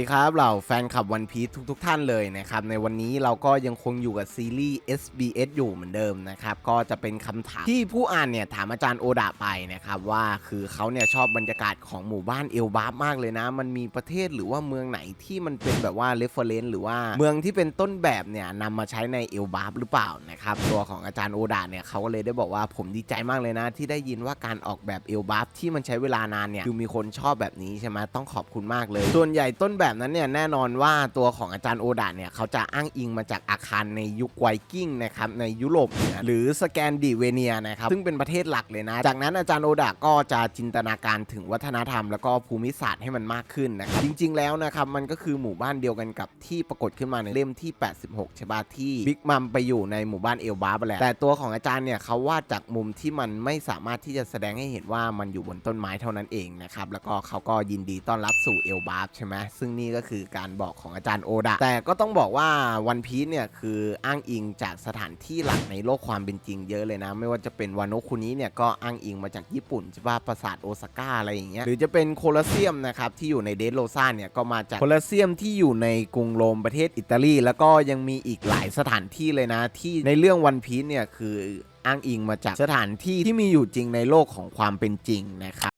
ดีครับเหล่าแฟนคลับวันพีทุกๆทท่านเลยนะครับในวันนี้เราก็ยังคงอยู่กับซีรีส์ SBS อยู่เหมือนเดิมนะครับก็จะเป็นคำถามที่ผู้อ่านเนี่ยถามอาจารย์โอดาไปนะครับว่าคือเขาเนี่ยชอบบรรยากาศของหมู่บ้านเอลบาฟมากเลยนะ มันมีประเทศหรือว่าเมืองไหนที่มันเป็นแบบว่าเรฟเฟอร์เรนซ์หรือว่าเมืองที่เป็นต้นแบบเนี่ยนำมาใช้ในเอลบาฟหรือเปล่านะครับตัวของอาจารย์โอดาเนี่ยเขาก็เลยได้บอกว่าผมดีใจมากเลยนะ ที่ได้ยินว่าการออกแบบเอลบาฟที่มันใช้เวลานานเนี่ยคือมีคนชอบแบบนี้ใช่ไหมต้องขอบคุณมากเลย ส่วนใหญ่ต้นแบบแบบนั้นเนี่ยแน่นอนว่าตัวของอาจารย์โอดาเนี่ยเขาจะอ้างอิงมาจากอาคารในยุคไวกิ้งนะครับในยุโรปเหนือหรือสแกนดิเวเนียนะครับซึ่งเป็นประเทศหลักเลยนะ จากนั้นอาจารย์โอดาก็จะจินตนาการถึงวัฒนธรรม แล้วก็ภูมิศาสตร์ให้มันมากขึ้นนะครับจริง ๆ แล้วนะครับมันก็คือหมู่บ้านเดียวกันกับที่ปรากฏขึ้นมาในเล่มที่ 86ใช่ปะที่บิ๊กมัมไปอยู่ในหมู่บ้านเอลบาร์ไปแหละแต่ตัวของอาจารย์เนี่ยเขาวาดจากมุมที่มันไม่สามารถที่จะแสดงให้เห็นว่ามันอยู่บนต้นไม้เท่านั้นเองนะครับแล้วก็เขาก็ยินดีต้อนรับสู่เอลบาใช่ไหมซึ่งนี่ก็คือการบอกของอาจารย์โอดาแต่ก็ต้องบอกว่าวันพี e เนี่ยคืออ้างอิงจากสถานที่หลักในโลกความเป็นจริงเยอะเลยนะ ไม่ว่าจะเป็นวานโนคุนี้เนี่ยก็อ้างอิงมาจากญี่ปุ่นใช่ปะปราสาทโอซาก้าอะไรอย่างเงี้ยหรือจะเป็นโคลอเซียมนะครับที่อยู่ในเดสโลซาเนี่ยก็มาจากโคลอเซียมที่อยู่ในกรุงโรมประเทศอิตาลี แล้วก็ยังมีอีกหลายสถานที่เลยนะ ที่ในเรื่องวันพี e เนี่ยคืออ้างอิงมาจากสถานที่ที่มีอยู่จริงในโลกของความเป็นจริงนะครับ